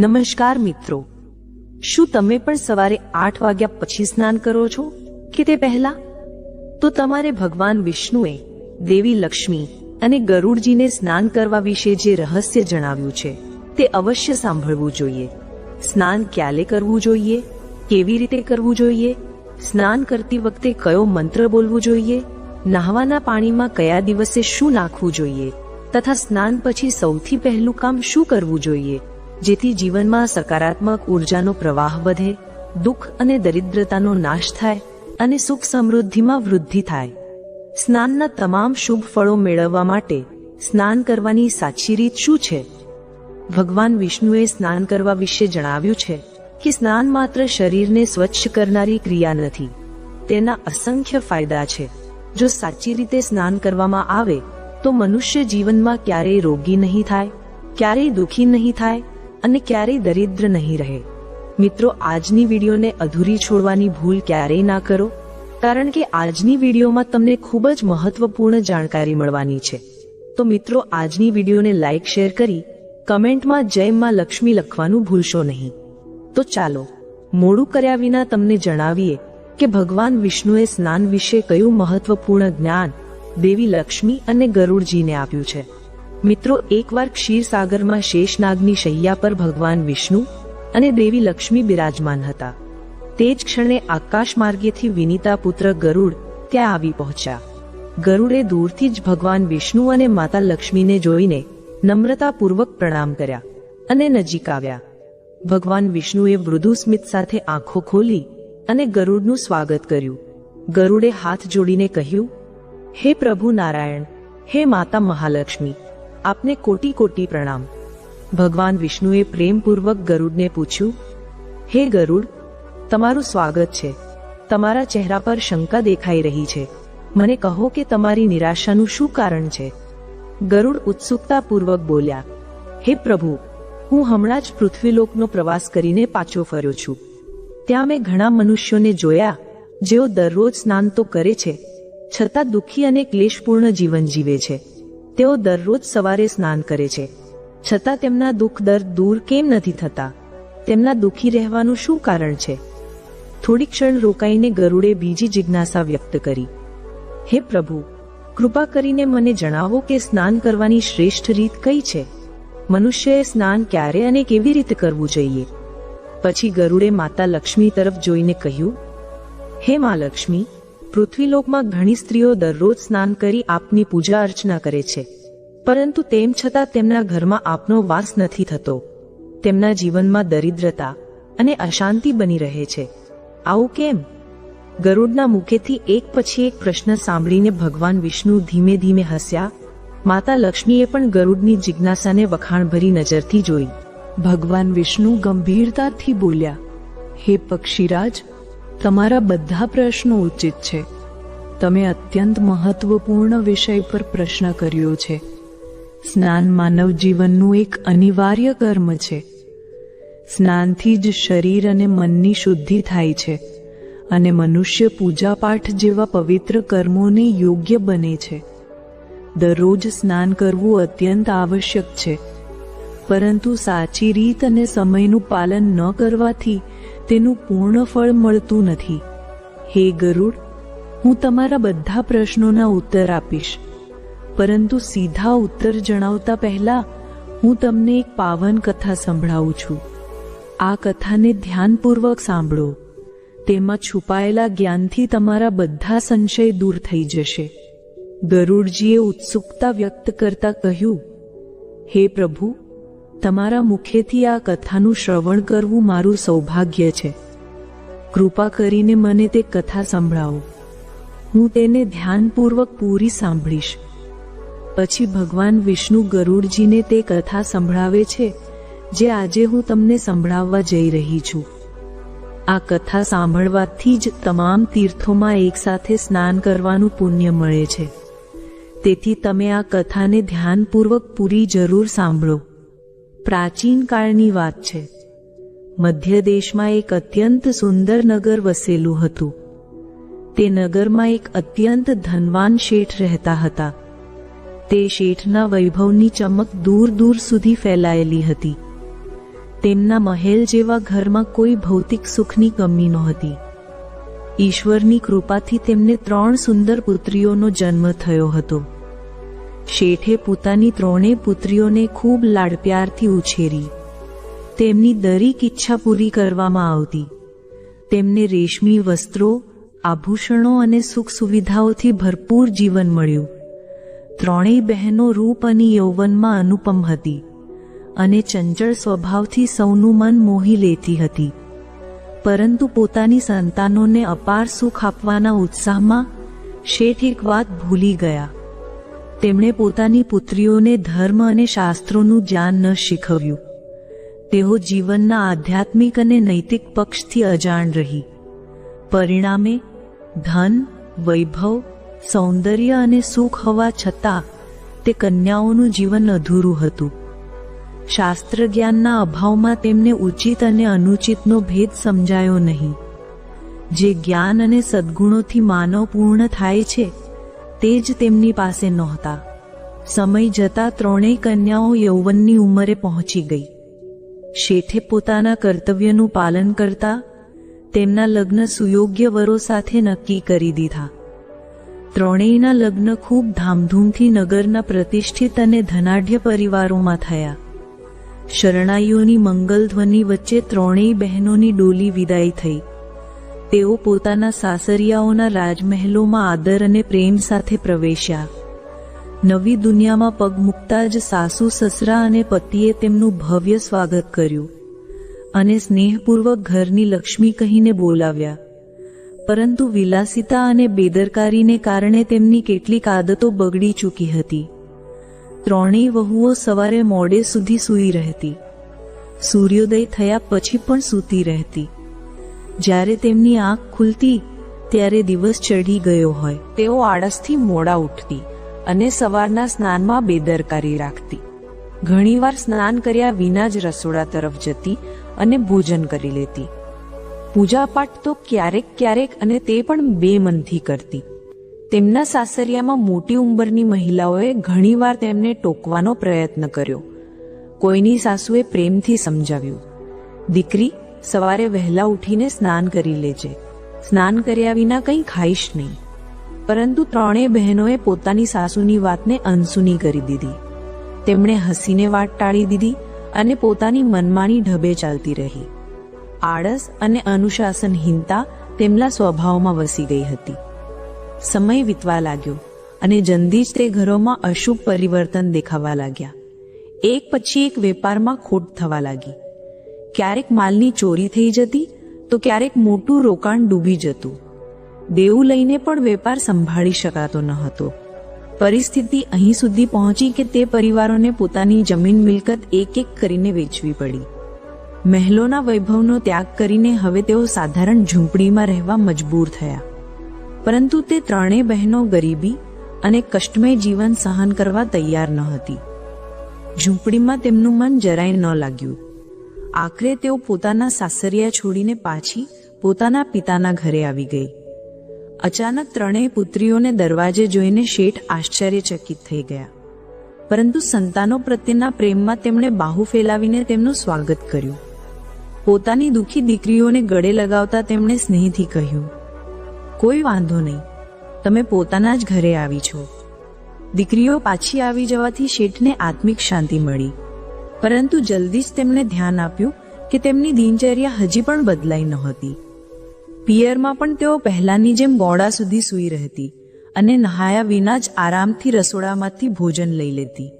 નમસ્કાર મિત્રો. શું તમે પણ સવારે આઠ વાગ્યા પછી સ્નાન કરો છો કે તે પહેલા? તો તમારે ભગવાન વિષ્ણુએ દેવી લક્ષ્મી અને ગરુડજીને સ્નાન કરવા વિશે જે રહસ્ય જણાવ્યું છે તે અવશ્ય સાંભળવું જોઈએ. સ્નાન ક્યારે કરવું જોઈએ? કેવી રીતે કરવું જોઈએ? સ્નાન કરતી વખતે કયો મંત્ર બોલવું જોઈએ? નહાવાના પાણીમાં કયા દિવસે શું નાખવું જોઈએ? તથા સ્નાન પછી સૌથી પહેલું કામ શું કરવું જોઈએ? જેથી જીવનમાં સકારાત્મક ઉર્જાનો પ્રવાહ વધે, દુઃખ અને દરિદ્રતાનો નાશ થાય અને સુખ સમૃદ્ધિમાં વૃદ્ધિ થાય. સ્નાનના તમામ શુભ ફળો મેળવવા માટે સ્નાન કરવાની સાચી રીત શું છે? ભગવાન વિષ્ણુએ સ્નાન કરવા વિશે જણાવ્યું છે કે સ્નાન માત્ર શરીરને સ્વચ્છ કરનારી ક્રિયા નથી. તેના અસંખ્ય ફાયદા છે. જો સાચી રીતે સ્નાન કરવામાં આવે, તો મનુષ્ય જીવનમાં ક્યારેય રોગી નહીં થાય, ક્યારેય દુઃખી નહીં થાય અને ક્યારેય દરિદ્ર નહીં રહે. મિત્રો, આજની વિડીયોને અધૂરી છોડવાની ભૂલ ક્યારેય ના કરો, કારણ કે આજની વિડીયોમાં તમને ખૂબ જ મહત્વપૂર્ણ જાણકારી મળવાની છે. તો મિત્રો, આજની વિડીયોને લાઇક શેર કરી કમેન્ટમાં જય લક્ષ્મી લખવાનું ભૂલશો નહીં. તો ચાલો, મોડું કર્યા વિના તમને જણાવીએ કે ભગવાન વિષ્ણુએ સ્નાન વિશે કયું મહત્વપૂર્ણ જ્ઞાન દેવી લક્ષ્મી અને ગરુડજીને આપ્યું છે. મિત્રો, એકવાર ક્ષીરસાગરમાં શેષનાગની શૈયા પર ભગવાન વિષ્ણુ અને દેવી લક્ષ્મી બિરાજમાન હતા. તે જ ક્ષણે આકાશ માર્ગેથી વિનીતા પુત્ર ગરુડ ત્યાં આવી પહોંચ્યા. ગરુડે દૂરથી જ ભગવાન વિષ્ણુ અને માતા લક્ષ્મીને જોઈને નમ્રતાપૂર્વક પ્રણામ કર્યા અને નજીક આવ્યા. ભગવાન વિષ્ણુએ મૃદુ સ્મિત સાથે આંખો ખોલી અને ગરુડનું સ્વાગત કર્યું. ગરુડે હાથ જોડીને કહ્યું, હે પ્રભુ નારાયણ, હે માતા મહાલક્ષ્મી આપને કોટી કોટી પ્રણામ. ભગવાન વિષ્ણુએ પ્રેમપૂર્વક ગરુડને પૂછ્યું, હે ગરુડ, તમારું સ્વાગત છે. તમારા ચહેરા પર શંકા દેખાઈ રહી છે. મને કહો કે તમારી નિરાશાનું શું કારણ છે? ગરુડ ઉત્સુકતાપૂર્વક બોલ્યા, હે પ્રભુ, હું હમણાં જ પૃથ્વીલોકનો પ્રવાસ કરીને પાછો ફર્યો છું. ત્યાં મેં ઘણા મનુષ્યોને જોયા, જેઓ દરરોજ સ્નાન તો કરે છે, છતાં દુઃખી અને ક્લેશપૂર્ણ જીવન જીવે છે. તેઓ દરરોજ સવારે સ્નાન કરે છે. છતાં તેમના દુઃખ દર્દ દૂર કેમ નથી થતા? તેમના દુઃખી રહેવાનું શું કારણ છે? થોડી ક્ષણ રોકાઈને ગરુડે બીજી જિજ્ઞાસા વ્યક્ત કરી. હે પ્રભુ, કૃપા કરીને મને જણાવો કે સ્નાન કરવાની શ્રેષ્ઠ રીત કઈ છે? મનુષ્યએ સ્નાન ક્યારે અને કેવી રીતે કરવું જોઈએ? પછી ગરુડે માતા લક્ષ્મી તરફ જોઈને કહ્યું, હે મા લક્ષ્મી પૃથ્વીલોકમાં ઘણી સ્ત્રીઓ દરરોજ સ્નાન કરી આપની પૂજા અર્ચના કરે છે. પરંતુ તેમ છતાં તેમના ઘરમાં આપનો વાસ નથી થતો. તેમના જીવનમાં દરિદ્રતા અને અશાંતિ બની રહે છે. આવું કેમ? ગરુડના મુખેથી એક પછી એક પ્રશ્ન સાંભળીને ભગવાન વિષ્ણુ ધીમે ધીમે હસ્યા. માતા લક્ષ્મીએ પણ ગરુડની જિજ્ઞાસાને વખાણભરી નજરથી જોઈ. ભગવાન વિષ્ણુ ગંભીરતાથી બોલ્યા, હે પક્ષીરાજ તમારા બધા પ્રશ્નો ઉચિત છે. તમે અત્યંત મહત્વપૂર્ણ વિષય પર પ્રશ્ન કર્યો છે. સ્નાન માનવ જીવનનું એક અનિવાર્ય કર્મ છે. સ્નાનથી જ શરીર અને મનની શુદ્ધિ થાય છે અને મનુષ્ય પૂજાપાઠ જેવા પવિત્ર કર્મોને યોગ્ય બને છે. દરરોજ સ્નાન કરવું અત્યંત આવશ્યક છે. પરંતુ સાચી રીત અને સમયનું પાલન ન કરવાથી તેનું પૂર્ણ ફળ મળતું નથી. હે ગરુડ, હું તમારા બધા પ્રશ્નોના ઉત્તર આપીશ. પરંતુ સીધા ઉત્તર જણાવતા પહેલા હું તમને એક પાવન કથા સંભળાવું છું. આ કથાને ધ્યાનપૂર્વક સાંભળો. તેમાં છુપાયેલા જ્ઞાનથી તમારા બધા સંશય દૂર થઈ જશે. ગરુડજીએ ઉત્સુકતા વ્યક્ત કરતા કહ્યું, હે પ્રભુ તમારા મુખેથી આ કથાનું શ્રવણ કરવું મારું સૌભાગ્ય છે. કૃપા કરીને મને તે કથા સંભળાવો. હું તેને ધ્યાનપૂર્વક પૂરી સાંભળીશ. પછી ભગવાન વિષ્ણુ ગરુડજીને તે કથા સંભળાવે છે, જે આજે હું તમને સંભળાવવા જઈ રહી છું. આ કથા સાંભળવાથી જ તમામ તીર્થોમાં એકસાથે સ્નાન કરવાનું પુણ્ય મળે છે. તેથી તમે આ કથાને ધ્યાનપૂર્વક પૂરી જરૂર સાંભળો. પ્રાચીન કાળની વાત છે. મધ્ય દેશમાં એક અત્યંત સુંદર નગર વસેલું હતું. તે નગરમાં એક અત્યંત ધનવાન શેઠ રહેતા હતા. તે શેઠના વૈભવની ચમક દૂર દૂર સુધી ફેલાયેલી હતી. તેમના મહેલ જેવા ઘરમાં કોઈ ભૌતિક સુખની કમી નહોતી. ઈશ્વરની કૃપાથી તેમને ત્રણ સુંદર પુત્રીઓનો જન્મ થયો હતો. શેઠે પોતાની ત્રણેય પુત્રીઓને ખૂબ લાડપ્યારથી ઉછેરી. તેમની દરેક ઈચ્છા પૂરી કરવામાં આવતી. તેમને રેશમી વસ્ત્રો, આભૂષણો અને સુખ સુવિધાઓથી ભરપૂર જીવન મળ્યું. ત્રણેય બહેનો રૂપ અને યૌવનમાં અનુપમ હતી અને ચંચળ સ્વભાવથી સૌનું મન મોહી લેતી હતી. પરંતુ પોતાની સંતાનોને અપાર સુખ આપવાના ઉત્સાહમાં શેઠ એક વાત ભૂલી ગયા. તેમણે પોતાની પુત્રીઓને ધર્મ અને શાસ્ત્રોનું જ્ઞાન ન શીખવ્યું. તેઓ જીવનના આધ્યાત્મિક અને નૈતિક પક્ષથી અજાણ રહી. પરિણામે, ધન, વૈભવ, સૌંદર્ય અને સુખ હોવા છતાં, તે કન્યાઓનું જીવન અધૂરું હતું. શાસ્ત્ર જ્ઞાનના અભાવમાં તેમને ઉચિત અને અનુચિતનો ભેદ સમજાયો નહીં. જે જ્ઞાન અને સદ્ગુણોથી માનવ પૂર્ણ થાય છે તે જ તેમની પાસે નહોતા. સમય જતા ત્રણેય કન્યાઓ યૌવનની ઉંમરે પહોંચી ગઈ. શેઠે પોતાના કર્તવ્યનું પાલન કરતા તેમના લગ્ન સુયોગ્ય વરો સાથે નક્કી કરી દીધા. ત્રણેયના લગ્ન ખૂબ ધામધૂમથી નગરના પ્રતિષ્ઠિત અને ધનાઢ્ય પરિવારોમાં થયા. શરણાઈઓની મંગલ ધ્વનિ વચ્ચે ત્રણેય બહેનોની ડોલી વિદાય થઈ. તેઓ પોતાના સાસરિયાઓના રાજમહેલોમાં આદર અને પ્રેમ સાથે પ્રવેશ્યા. નવી દુનિયામાં પગ મૂકતા જ સાસુ, સસરા અને પતિએ તેમનું ભવ્ય સ્વાગત કર્યું અને સ્નેહપૂર્વક ઘરની લક્ષ્મી કહીને બોલાવ્યા. પરંતુ વિલાસિતા અને બેદરકારીને કારણે તેમની કેટલીક આદતો બગડી ચૂકી હતી. ત્રણેય વહુઓ સવારે મોડે સુધી સૂઈ રહેતી. સૂર્યોદય થયા પછી પણ સૂતી રહેતી. જ્યારે તેમની આંખ ખુલતી, ત્યારે દિવસ ચઢી ગયો હોય. તેઓ આળસથી મોડા ઉઠતી અને સવારના સ્નાનમાં બેદરકારી રાખતી. ઘણીવાર સ્નાન કર્યા વિના જ રસોડા તરફ જતી અને ભોજન કરી લેતી. પૂજાપાઠ તો ક્યારેક ક્યારેક અને તે પણ બે મનથી કરતી. તેમના સાસરિયામાં મોટી ઉંમરની મહિલાઓએ ઘણીવાર તેમને ટોકવાનો પ્રયત્ન કર્યો. કોઈની સાસુએ પ્રેમથી સમજાવ્યું, દીકરી સવારે વહેલા ઉઠીને સ્નાન કરી લેજે. સ્નાન કર્યા વિના કંઈ ખાઈશ નહીં. પરંતુ ત્રણેય બહેનોએ પોતાની સાસુની વાતને અનસુની કરી દીધી. તેમણે હસીને વાટ ટાળી દીધી અને પોતાની મનમાની ઢબે ચાલતી રહી. આળસ અને અનુશાસનહીનતા તેમના સ્વભાવમાં વસી ગઈ હતી. સમય વીતવા લાગ્યો અને જલ્દી જ તે ઘરોમાં અશુભ પરિવર્તન દેખાવા લાગ્યા. એક પછી એક વેપારમાં ખોટ થવા લાગી. ક્યારેક માલની ચોરી થઈ જતી તો ક્યારેક મોટું રોકાણ ડૂબી જતું. દેવું લઈને પણ વેપાર સંભાળી શકાતો ન હતો. પરિસ્થિતિ અહીં સુધી પહોંચી કે તે પરિવારોને પોતાની જમીન મિલકત એક એક કરીને વેચવી પડી. મહેલોના વૈભવનો ત્યાગ કરીને હવે તેઓ સાધારણ ઝૂંપડીમાં રહેવા મજબૂર થયા. પરંતુ તે ત્રણેય બહેનો ગરીબી અને કષ્ટમય જીવન સહન કરવા તૈયાર ન હતી. ઝૂંપડીમાં તેમનું મન જરાય ન લાગ્યું. આખરે તેઓ પોતાના સાસરિયા છોડીને પાછી પોતાના પિતાના ઘરે આવી ગઈ. અચાનક ત્રણેય પુત્રીઓને દરવાજે જોઈને શેઠ આશ્ચર્યચકિત થઈ ગયા. પરંતુ સંતાનો પ્રત્યેના પ્રેમમાં તેમણે બાહુ ફેલાવીને તેમનું સ્વાગત કર્યું. પોતાની દુઃખી દીકરીઓને ગળે લગાવતા તેમણે સ્નેહથી કહ્યું, કોઈ વાંધો નહીં. તમે પોતાના જ ઘરે આવી છો. દીકરીઓ પાછી આવી જવાથી શેઠને આત્મિક શાંતિ મળી. પરંતુ જલ્દી જ તેમણે ધ્યાન આપ્યું કે તેમની દિનચર્યા હજી પણ બદલાઈ નહોતી પિયરમાં પણ તેઓ પહેલાની જેમ મોડા સુધી સૂઈ રહેતી અને નહાયા વિના જ આરામથી રસોડામાંથી ભોજન લઈ લેતી.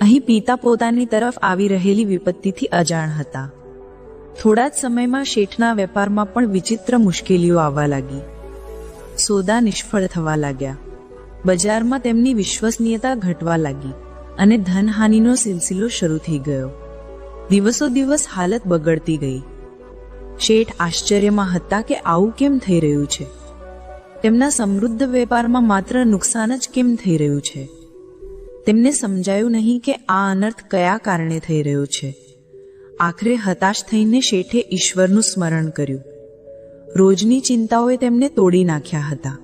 અહીં પિતા પોતાની તરફ આવી રહેલી વિપત્તિથી અજાણ હતા. થોડા જ સમયમાં શેઠના વેપારમાં પણ વિચિત્ર મુશ્કેલીઓ આવવા લાગી. સોદા નિષ્ફળ થવા લાગ્યા. બજારમાં તેમની વિશ્વસનીયતા ઘટવા લાગી. અને ધનહાનિનો સિલસિલો શરૂ થઈ ગયો. દિવસો દિવસ હાલત બગડતી ગઈ. શેઠ આશ્ચર્યમાં હતા કે આવું કેમ થઈ રહ્યું છે? તેમના સમૃદ્ધ વેપારમાં માત્ર નુકસાન જ કેમ થઈ રહ્યું છે? તેમને સમજાયું નહીં કે આ અનર્થ કયા કારણે થઈ રહ્યો છે. આખરે હતાશ થઈને શેઠે ઈશ્વરનું સ્મરણ કર્યું. રોજની ચિંતાઓએ તેમને તોડી નાખ્યા હતા.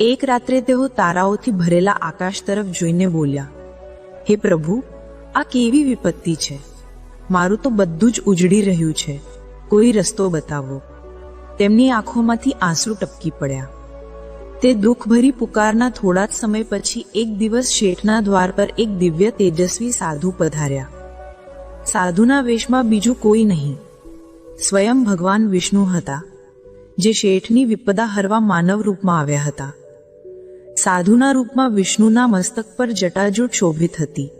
એક રાત્રે તેઓ તારાઓથી ભરેલા આકાશ તરફ જોઈને બોલ્યા હે પ્રભુ, આ કેવી વિપત્તિ છે? મારું તો બધું જ ઉજળી રહ્યું છે. કોઈ રસ્તો બતાવો. તેમની આંખોમાંથી આંસુ ટપકી પડ્યા. તે દુઃખભરી પુકારના થોડા જ સમય પછી એક દિવસ શેઠના દ્વાર પર એક દિવ્ય તેજસ્વી સાધુ પધાર્યા. સાધુના વેશમાં બીજું કોઈ નહીં. સ્વયં ભગવાન વિષ્ણુ હતા, જે શેઠની વિપદા હરવા માનવ રૂપમાં આવ્યા હતા. સાધુના રૂપમાં વિષ્ણુના મસ્તક પર જટાજૂટ શોભિત હતી.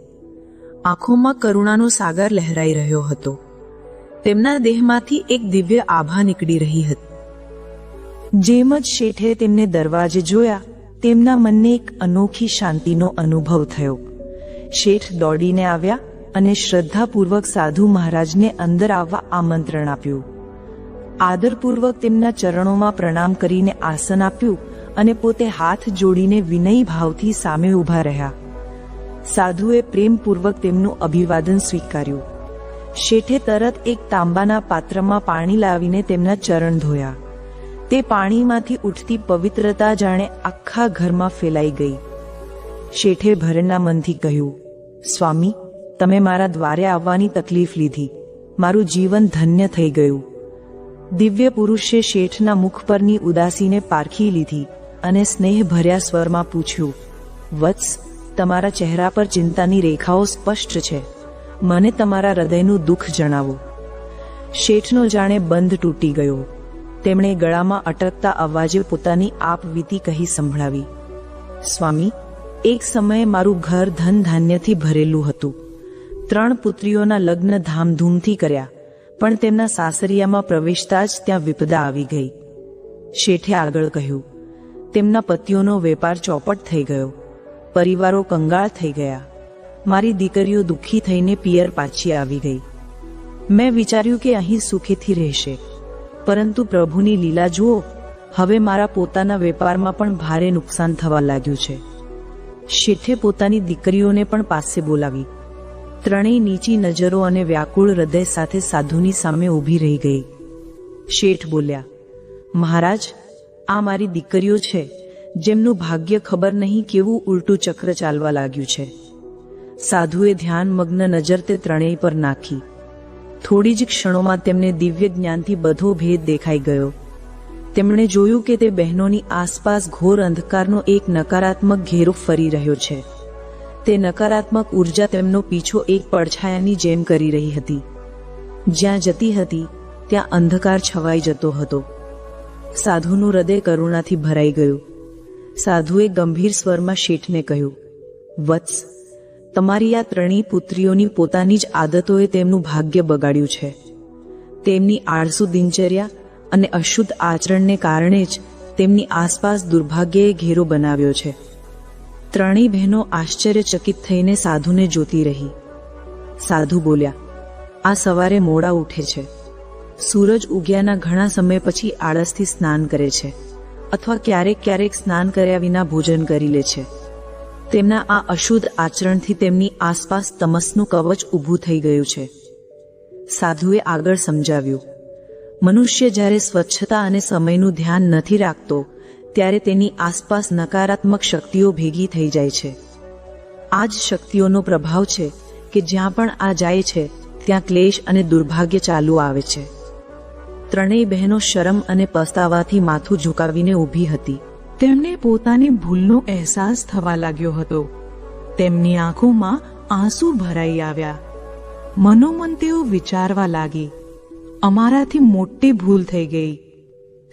આંખોમાં કરુણાનો સાગર લહેરાઈ રહ્યો હતો. તેમના દેહમાંથી એક દિવ્ય આભા નીકળી રહી હતી. જેમ જ શેઠે તેમને દરવાજે જોયા, તેમના મનને એક અનોખી શાંતિનો અનુભવ થયો. શેઠ દોડીને આવ્યા અને શ્રદ્ધાપૂર્વક સાધુ મહારાજને અંદર આવવા આમંત્રણ આપ્યું. આદરપૂર્વક તેમના ચરણોમાં પ્રણામ કરીને આસન આપ્યું અને પોતે હાથ જોડીને વિનય ભાવથી સામે ઊભા રહ્યા. સાધુએ પ્રેમપૂર્વક તેમનું અભિવાદન સ્વીકાર્યું. શેઠે તરત એક તાંબાના પાત્રમાં પાણી લાવીને તેમના ચરણ ધોયા. તે પાણીમાંથી ઉઠતી પવિત્રતા જાણે આખા ઘરમાં ફેલાઈ ગઈ. શેઠે ભરણના મનથી કહ્યું, સ્વામી, તમે મારા દ્વારે આવવાની તકલીફ લીધી. મારું જીવન ધન્ય થઈ ગયું. દિવ્ય પુરુષે શેઠના મુખ પરની ઉદાસીને પારખી લીધી. અને સ્નેહ ભર્યા સ્વરમાં પૂછ્યું, વત્સ, તમારા ચહેરા પર ચિંતાની રેખાઓ સ્પષ્ટ છે. મને તમારા હૃદયનું દુઃખ જણાવો. શેઠનો જાણે બંધ તૂટી ગયો. તેમણે ગળામાં અટકતા અવાજે પોતાની આપવીતી કહી સંભળાવી, સ્વામી, એક સમયે મારું ઘર ધન ધાન્યથી ભરેલું હતું. ત્રણ પુત્રીઓના લગ્ન ધામધૂમથી કર્યા, પણ તેમના સાસરિયામાં પ્રવેશતા જ ત્યાં વિપદા આવી ગઈ. શેઠે આગળ કહ્યું તેમના પતિઓનો વેપાર ચોપટ થઈ ગયો. પરિવારો કંગાળ થઈ ગયા. મારી દીકરીઓ દુઃખી થઈને પિયર પાછી આવી ગઈ. મેં વિચાર્યું કે અહીં સુખેથી રહેશે. પરંતુ પ્રભુની લીલા જુઓ, હવે મારા પોતાના વેપારમાં પણ ભારે નુકસાન થવા લાગ્યું છે. શેઠે પોતાની દીકરીઓને પણ પાસે બોલાવી. ત્રણેય નીચી નજરો અને વ્યાકુળ હૃદય સાથે સાધુની સામે ઊભી રહી ગઈ. શેઠ બોલ્યા, મહારાજ આ મારી દીકરીઓ છે, જેમનું ભાગ્ય ખબર નહીં કેવું ઉલટું ચક્ર ચાલવા લાગ્યું છે. સાધુએ ધ્યાન મગ્ન નજર તે ત્રણેય પર નાખી. થોડી જ ક્ષણોમાં તેમને દિવ્ય જ્ઞાનથી બધો ભેદ દેખાઈ ગયો. તેમણે જોયું કે તે બહેનોની આસપાસ ઘોર અંધકારનો એક નકારાત્મક ઘેરો ફરી રહ્યો છે. તે નકારાત્મક ઊર્જા તેમનો પીછો એક પડછાયાની જેમ કરી રહી હતી. જ્યાં જતી હતી, ત્યાં અંધકાર છવાઈ જતો હતો. સાધુનું હૃદય કરુણાથી ભરાઈ ગયું. સાધુએ ગંભીર સ્વરમાં શેઠને કહ્યું, વત્સ, તમારી આ ત્રણેય પુત્રીઓની પોતાની જ આદતોએ તેમનું ભાગ્ય બગાડ્યું છે. તેમની આળસુ દિનચર્યા અને અશુદ્ધ આચરણને કારણે જ તેમની આસપાસ દુર્ભાગ્યએ ઘેરો બનાવ્યો છે. ત્રણેય બહેનો આશ્ચર્યચકિત થઈને સાધુને જોતી રહી. સાધુ બોલ્યા, આ સવારે મોડા ઉઠે છે. સૂરજ ઉગ્યાના ઘણા સમય પછી આળસથી સ્નાન કરે છે, અથવા ક્યારેક ક્યારેક સ્નાન કર્યા વિના ભોજન કરી લે છે. તેમના આ અશુદ્ધ આચરણથી તેમની આસપાસ તમસનું કવચ ઊભું થઈ ગયું છે. સાધુએ આગળ સમજાવ્યું, મનુષ્ય જ્યારે સ્વચ્છતા અને સમયનું ધ્યાન નથી રાખતો, ત્યારે તેની આસપાસ નકારાત્મક શક્તિઓ ભેગી થઈ જાય છે. આ જ શક્તિઓનો પ્રભાવ છે કે જ્યાં પણ આ જાય છે, ત્યાં ક્લેશ અને દુર્ભાગ્ય ચાલુ આવે છે. ત્રણેય બહેનો શરમ અને પસ્તાવાથી માથું ઝુકાવીને ઊભી હતી. તેમને પોતાની ભૂલનો અહેસાસ થવા લાગ્યો હતો. તેમની આંખોમાં આંસુ ભરાઈ આવ્યા. મનોમન તેઓ વિચારવા લાગી. અમારાથી મોટી ભૂલ થઈ ગઈ.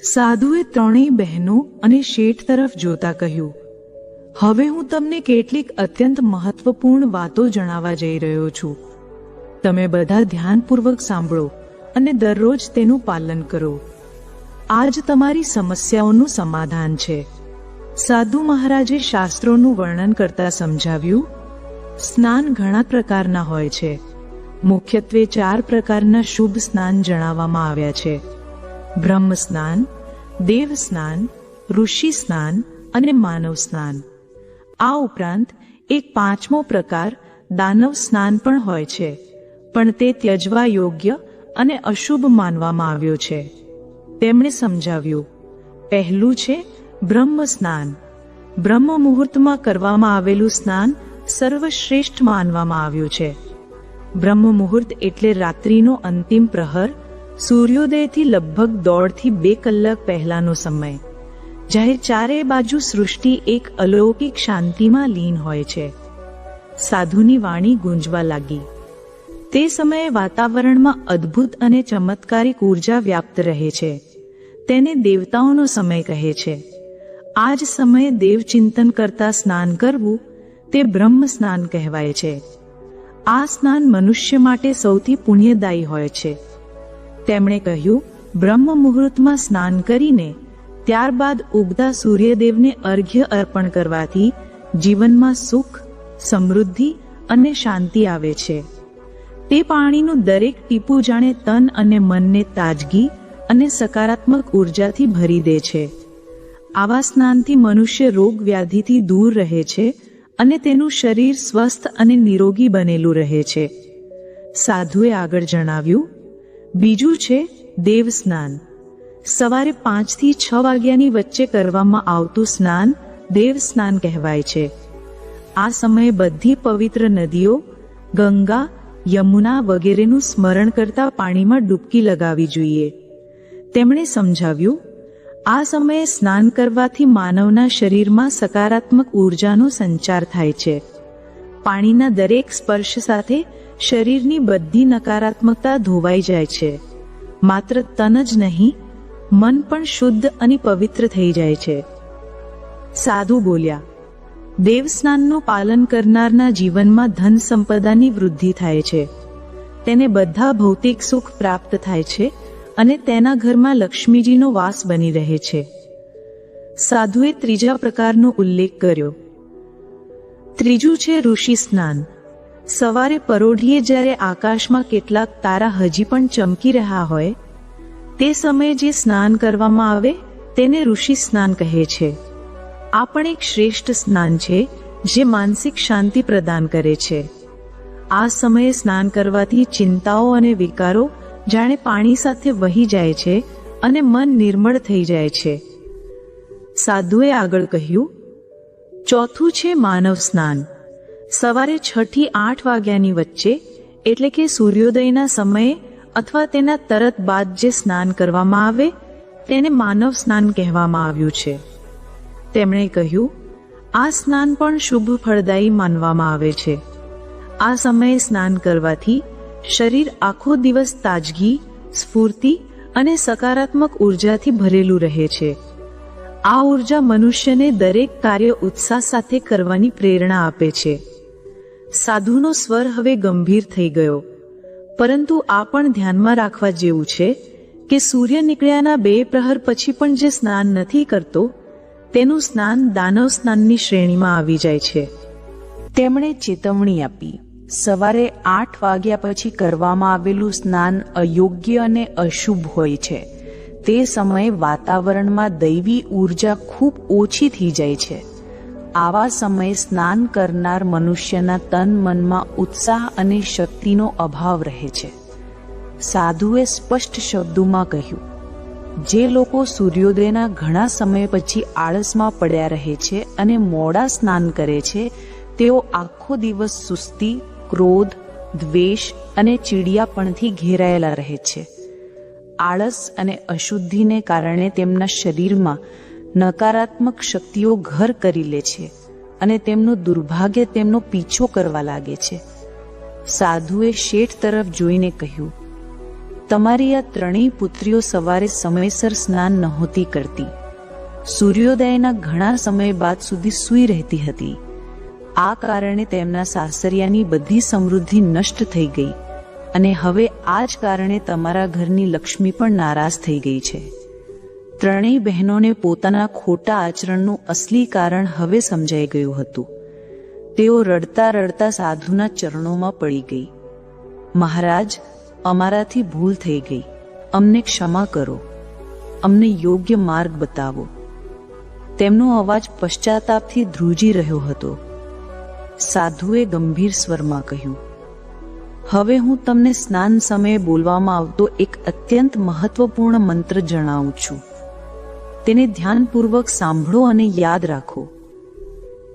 સાધુએ ત્રણેય બહેનો અને શેઠ તરફ જોતા કહ્યું, હવે હું તમને કેટલીક અત્યંત મહત્વપૂર્ણ વાતો જણાવવા જઈ રહ્યો છું. તમે બધા ધ્યાનપૂર્વક સાંભળો. અને દરરોજ તેનું પાલન કરો. આજ તમારી સમસ્યાઓનું સમાધાન છે. સાધુ મહારાજે શાસ્ત્રોનું વર્ણન કરતા સમજાવ્યું, સ્નાન ઘણા પ્રકારના હોય છે. મુખ્યત્વે ચાર પ્રકારના શુભ સ્નાન જણાવવામાં આવ્યા છે. બ્રહ્મ સ્નાન, દેવ સ્નાન, ઋષિ સ્નાન અને માનવ સ્નાન. આ ઉપરાંત એક પાંચમો પ્રકાર દાનવ સ્નાન પણ હોય છે, પણ તે ત્યજવા યોગ્ય અને અશુભ માનવામાં આવ્યો છે. તેમણે સમજાવ્યું, પહેલું છે બ્રહ્મ સ્નાન. બ્રહ્મ મુહૂર્તમાં કરવામાં આવેલું સ્નાન સર્વશ્રેષ્ઠ માનવામાં આવ્યું છે. બ્રહ્મ મુહૂર્ત એટલે રાત્રિનો અંતિમ પ્રહર, સૂર્યોદયથી લગભગ દોઢથી બે કલાક પહેલાનો સમય, જ્યારે ચારે બાજુ સૃષ્ટિ એક અલૌકિક શાંતિમાં લીન હોય છે. સાધુની વાણી ગુંજવા લાગી. તે સમયે વાતાવરણમાં અદ્ભુત અને ચમત્કારિક ઊર્જા વ્યાપ્ત રહે છે. તેને દેવતાઓનો સમય કહે છે. આ જ સમયે દેવચિંતન કરતા સ્નાન કરવું તે બ્રહ્મ સ્નાન કહેવાય છે. આ સ્નાન મનુષ્ય માટે સૌથી પુણ્યદાયી હોય છે. તેમણે કહ્યું, બ્રહ્મ મુહૂર્તમાં સ્નાન કરીને ત્યારબાદ ઉગતા સૂર્યદેવને અર્ઘ્ય અર્પણ કરવાથી જીવનમાં સુખ, સમૃદ્ધિ અને શાંતિ આવે છે. તે પાણીનું દરેક ટીપું જાણે તન અને મનને તાજગી અને સકારાત્મક ઉર્જાથી ભરી દે છે. આવા સ્નાનથી મનુષ્ય રોગ વ્યાધિથી દૂર રહે છે અને તેનું શરીર સ્વસ્થ અને નિરોગી બનેલું રહે છે. સાધુએ આગળ જણાવ્યું, બીજું છે દેવ સ્નાન. સવારે પાંચથી છ વાગ્યાની વચ્ચે કરવામાં આવતું સ્નાન દેવ સ્નાન કહેવાય છે. આ સમયે બધી પવિત્ર નદીઓ, ગંગા યમુના વગેરેનું સ્મરણ કરતા પાણીમાં ડૂબકી લગાવવી જોઈએ. તેમણે સમજાવ્યું, આ સમયે સ્નાન કરવાથી માનવના શરીરમાં સકારાત્મક ઉર્જાનો સંચાર થાય છે. પાણીના દરેક સ્પર્શ સાથે શરીરની બધી નકારાત્મકતા ધોવાઈ જાય છે. માત્ર તન જ નહીં, મન પણ શુદ્ધ અને પવિત્ર થઈ જાય છે. સાધુ બોલ્યા દેવ સ્નાનનું પાલન કરનારના જીવનમાં ધન સંપદાની વૃદ્ધિ થાય છે. તેને બધા ભૌતિક સુખ પ્રાપ્ત થાય છે અને તેના ઘરમાં લક્ષ્મીજીનો વાસ બની રહે છે. સાધુએ ત્રીજા પ્રકારનો ઉલ્લેખ કર્યો. ત્રીજું છે ઋષિ સ્નાન. સવારે પરોઢીએ જ્યારે આકાશમાં કેટલાક તારા હજી પણ ચમકી રહ્યા હોય, તે સમયે જે સ્નાન કરવામાં આવે, તેને ઋષિ સ્નાન કહે છે. આ પણ એક શ્રેષ્ઠ સ્નાન છે, જે માનસિક શાંતિ પ્રદાન કરે છે. આ સમયે સ્નાન કરવાથી ચિંતાઓ અને વિકારો જાણે પાણી સાથે વહી જાય છે અને મન નિર્મળ થઈ જાય છે. સાધુએ આગળ કહ્યું, ચોથું છે માનવ સ્નાન. સવારે છ આઠ વાગ્યાની વચ્ચે, એટલે કે સૂર્યોદયના સમયે અથવા તેના તરત બાદ જે સ્નાન કરવામાં આવે, તેને માનવ સ્નાન કહેવામાં આવ્યું છે. તેમણે કહ્યું, આ સ્નાન પણ શુભ ફળદાયી માનવામાં આવે છે. આ સમયે સ્નાન કરવાથી શરીર આખો દિવસ તાજગી, સ્ફૂર્તિ અને સકારાત્મક ઉર્જાથી ભરેલું રહે છે. આ ઊર્જા મનુષ્યને દરેક કાર્ય ઉત્સાહ સાથે કરવાની પ્રેરણા આપે છે. સાધુનો સ્વર હવે ગંભીર થઈ ગયો. પરંતુ આ પણ ધ્યાનમાં રાખવા જેવું છે કે સૂર્ય નીકળ્યાના બે પ્રહર પછી પણ જે સ્નાન નથી કરતો તેનું સ્નાન દાનવ સ્નાનની શ્રેણીમાં આવી જાય છે. તેમણે ચેતવણી આપી. સવારે આઠ વાગ્યા પછી કરવામાં આવેલું સ્નાન અયોગ્ય અને અશુભ હોય છે. તે સમયે વાતાવરણમાં દૈવી ઊર્જા ખૂબ ઓછી થઈ જાય છે. આવા સમયે સ્નાન કરનાર મનુષ્યના તન મનમાં ઉત્સાહ અને શક્તિનો અભાવ રહે છે. સાધુએ સ્પષ્ટ શબ્દોમાં કહ્યું જે લોકો સૂર્યોદયના ઘણા સમય પછી આળસમાં પડ્યા રહે છે અને મોડા સ્નાન કરે છે, તેઓ આખો દિવસ સુસ્તી, ક્રોધ, દ્વેષ અને ચીડિયાપણથી ઘેરાયેલા રહે છે. આળસ અને અશુદ્ધિને કારણે તેમના શરીરમાં નકારાત્મક શક્તિઓ ઘર કરી લે છે અને તેમનું દુર્ભાગ્ય તેમનો પીછો કરવા લાગે છે. સાધુએ શેઠ તરફ જોઈને કહ્યું તમારી આ ત્રણેય પુત્રીઓ સવારે સમયસર સ્નાન નહોતી કરતી. સૂર્યોદયના ઘણા સમય બાદ સુધી સૂઈ રહેતી હતી. આ કારણે તેમના સાસરિયાની બધી સમૃદ્ધિ નષ્ટ થઈ ગઈ અને હવે આ જ કારણે તમારા ઘરની લક્ષ્મી પણ નારાજ થઈ ગઈ છે. ત્રણેય બહેનોને પોતાના ખોટા આચરણનું અસલી કારણ હવે સમજાઈ ગયું હતું. તેઓ રડતા રડતા સાધુના ચરણોમાં પડી ગઈ. મહારાજ અમારાથી ભૂલ થઈ ગઈ. અમને ક્ષમા કરો. અમને યોગ્ય માર્ગ બતાવો. તેમનો અવાજ પશ્ચાતાપથી ધ્રુજી રહ્યો હતો. સાધુએ ગંભીર સ્વરમાં કહ્યું, હવે હું તમને સ્નાન સમયે બોલવામાં આવતો એક અત્યંત મહત્વપૂર્ણ મંત્ર જણાવું છું. તેને ધ્યાનપૂર્વક સાંભળો અને યાદ રાખો.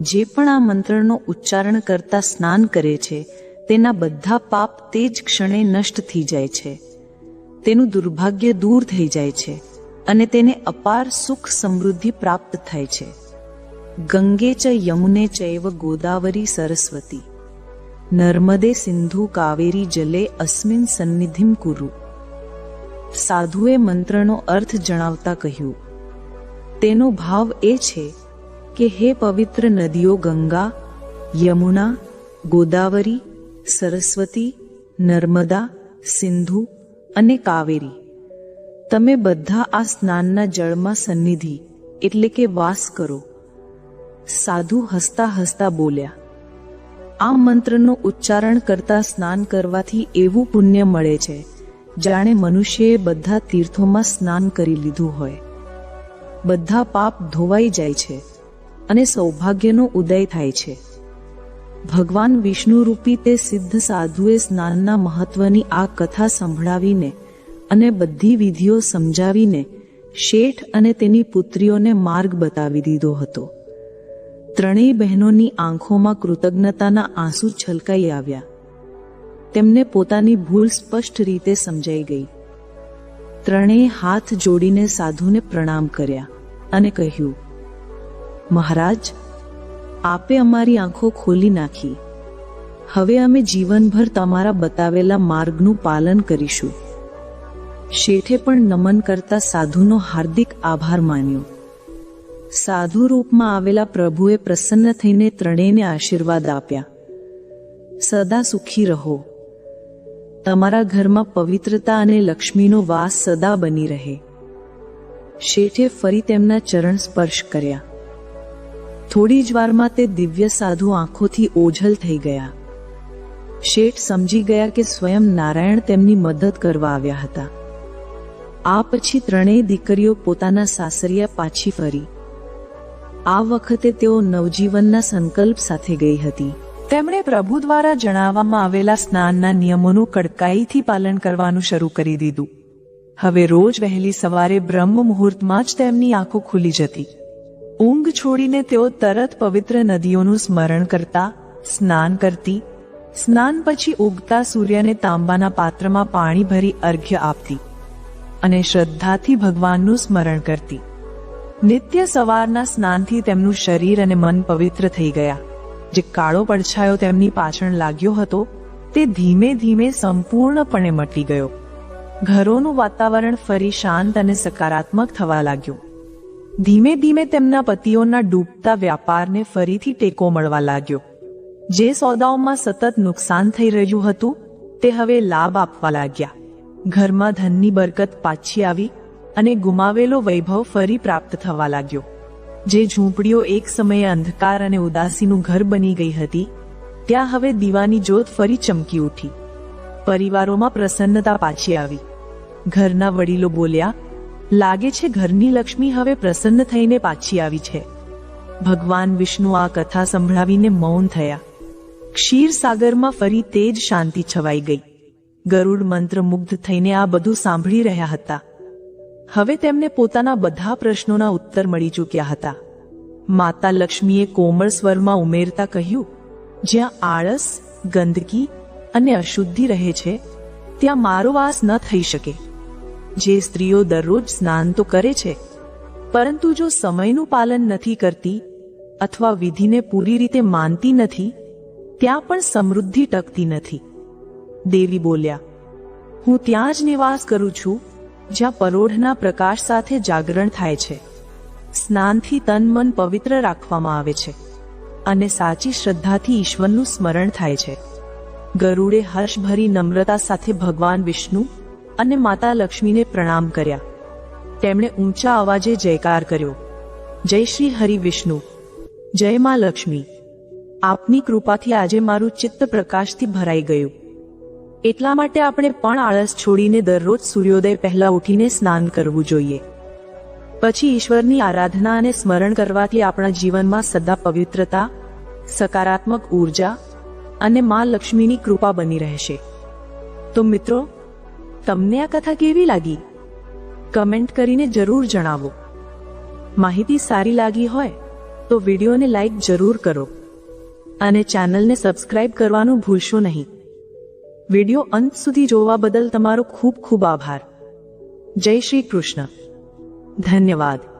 જે પણ આ મંત્રનો ઉચ્ચારણ કરતા સ્નાન કરે છે તેના બધા પાપ તે જ ક્ષણે નષ્ટ થઈ જાય છે. તેનું દુર્ભાગ્ય દૂર થઈ જાય છે અને તેને અપાર સુખ સમૃદ્ધિ પ્રાપ્ત થાય છે. ગંગે ચ યમુને ચૈવ ગોદાવરી સરસ્વતી. નર્મદે સિંધુ કાવેરી જલે અસ્મિન સન્નિધિમ કુરુ. સાધુએ મંત્રનો અર્થ જણાવતા કહ્યું, તેનો ભાવ એ છે કે હે પવિત્ર નદીઓ ગંગા, યમુના, ગોદાવરી સરસ્વતી, નર્મદા, સિંધુ અને કાવેરી. તમે બધા આ સ્નાનના જળમાં સન્નિધિ, એટલે કે વાસ કરો. સાધુ હસતા હસતા બોલ્યા, આ મંત્રનું ઉચ્ચારણ કરતા સ્નાન કરવાથી એવું પુણ્ય મળે છે, જાણે મનુષ્યએ બધા તીર્થોમાં સ્નાન કરી લીધું હોય. બધા પાપ ધોવાઈ જાય છે અને સૌભાગ્યનો ઉદય થાય છે. ભગવાન વિષ્ણુ રૂપી તે સિદ્ધ સાધુએ સ્નાનના મહત્વની આ કથા સંભળાવીને અને બધી વિધિઓ સમજાવીને શેઠ અને તેની પુત્રીઓને માર્ગ બતાવી દીધો હતો. ત્રણેય બહેનોની આંખોમાં કૃતજ્ઞતાના આંસુ છલકાઈ આવ્યા. તેમને પોતાની ભૂલ સ્પષ્ટ રીતે સમજાઈ ગઈ. ત્રણેય હાથ જોડીને સાધુને પ્રણામ કર્યા અને કહ્યું, મહારાજ આપે અમારી આંખો ખોલી નાખી. હવે અમે જીવનભર તમારા બતાવેલા માર્ગનું પાલન કરીશું. શેઠે પણ નમન કરતા સાધુનો હાર્દિક આભાર માન્યો. સાધુ રૂપમાં આવેલા પ્રભુએ પ્રસન્ન થઈને ત્રણેયને આશીર્વાદ આપ્યા. સદા સુખી રહો. તમારા ઘરમાં પવિત્રતા અને લક્ષ્મીનો વાસ સદા બની રહે. શેઠે ફરી તેમના ચરણ સ્પર્શ કર્યા. થોડી જ વારમાં તે દિવ્ય સાધુ આંખોથી ઓઝલ થઈ ગયા. શેઠ સમજી ગયા કે સ્વયં નારાયણ તેમની મદદ કરવા આવ્યા હતા. આ પછી ત્રણેય દીકરીઓ પોતાના સાસરિયા પાછી ફરી. આ વખતે તેઓ નવજીવનના સંકલ્પ સાથે ગઈ હતી. તેમણે પ્રભુ દ્વારા જણાવવામાં આવેલા સ્નાનના નિયમોનું કડકાઈથી પાલન કરવાનું શરૂ કરી દીધું. હવે રોજ વહેલી સવારે બ્રહ્મ મુહૂર્તમાં જ તેમની આંખો ખુલી જતી. ઊંઘ છોડીને તેઓ તરત પવિત્ર નદીઓનું સ્મરણ કરતા, સ્નાન કરતી, સ્નાન પછી ઉગતા સૂર્યને તાંબાના પાત્રમાં પાણી ભરી અર્ઘ્ય આપતી અને શ્રદ્ધાથી ભગવાનનું સ્મરણ કરતી. નિત્ય સવારના સ્નાનથી તેમનું શરીર અને મન પવિત્ર થઈ ગયા. જે કાળો પડછાયો તેમની પાછળ લાગ્યો હતો, તે ધીમે ધીમે સંપૂર્ણપણે મટી ગયો. ઘરોનું વાતાવરણ ફરી શાંત અને સકારાત્મક થવા લાગ્યું. ધીમે ધીમે તેમના પતિઓના ડૂબતા વ્યાપારને ફરીથી ટેકો મળવા લાગ્યો. જે સોદાઓમાં સતત નુકસાન થઈ રહ્યું હતું, તે હવે લાભ આપવા લાગ્યા. ઘરમાં ધનની બરકત પાછી આવી અને ગુમાવેલો વૈભવ ફરી પ્રાપ્ત થવા લાગ્યો. જે ઝૂંપડીઓ એક સમયે અંધકાર અને ઉદાસીનું ઘર બની ગઈ હતી, ત્યાં હવે દીવાની જ્યોત ફરી ચમકી ઉઠી. પરિવારોમાં પ્રસન્નતા પાછી આવી. ઘરના વડીલો બોલ્યા લાગે છે ઘરની લક્ષ્મી હવે પ્રસન્ન થઈને પાછી આવી છે. ભગવાન વિષ્ણુ આ કથા સંભળાવીને મૌન થયા. ક્ષીરસાગરમાં ફરી તે જ શાંતિ છવાઈ ગઈ. ગરુડ મંત્ર મુગ્ધ થઈને આ બધું સાંભળી રહ્યા હતા. હવે તેમને પોતાના બધા પ્રશ્નોના ઉત્તર મળી ચૂક્યા હતા. માતા લક્ષ્મીએ કોમળ સ્વરમાં ઉમેરતા કહ્યું, જ્યાં આળસ, ગંદકી અને અશુદ્ધિ રહે છે, ત્યાં મારો વાસ ન થઈ શકે. જે સ્ત્રીઓ દરરોજ સ્નાન તો કરે છે, પરંતુ જો સમયનું પાલન નથી કરતી અથવા વિધિને પૂરી રીતે માનતી નથી, ત્યાં પણ સમૃદ્ધિ ટકતી નથી. દેવી બોલ્યા, હું ત્યાં જ નિવાસ કરું છું, જ્યાં પરોઢના પ્રકાશ સાથે જાગરણ થાય છે. સ્નાનથી તન મન પવિત્ર રાખવામાં આવે છે અને સાચી શ્રદ્ધાથી ઈશ્વરનું સ્મરણ થાય છે. ગરુડે હર્ષભરી નમ્રતા સાથે ભગવાન વિષ્ણુ અને માતા લક્ષ્મીને પ્રણામ કર્યા. તેમણે ઊંચા અવાજે જયકાર કર્યો. જય શ્રી હરિ વિષ્ણુ. જય માં લક્ષ્મી. આપની કૃપાથી આજે મારું ચિત્ત પ્રકાશથી ભરાઈ ગયું. એટલા માટે આપણે પણ આળસ છોડીને દરરોજ સૂર્યોદય પહેલા ઉઠીને સ્નાન કરવું જોઈએ. પછી ઈશ્વરની આરાધના અને સ્મરણ કરવાથી આપણા જીવનમાં સદા પવિત્રતા, સકારાત્મક ઊર્જા અને મા લક્ષ્મીની કૃપા બની રહેશે. તો મિત્રો તમને આ કથા કેવી લાગી? કમેન્ટ કરીને જરૂર જણાવો. માહિતી સારી લાગી હોય તો વિડીયોને લાઈક જરૂર કરો. અને ચેનલને સબસ્ક્રાઇબ કરવાનું ભૂલશો નહીં. વિડિયો અંત સુધી જોવા બદલ તમારો ખૂબ ખૂબ આભાર. જય શ્રી કૃષ્ણ. ધન્યવાદ.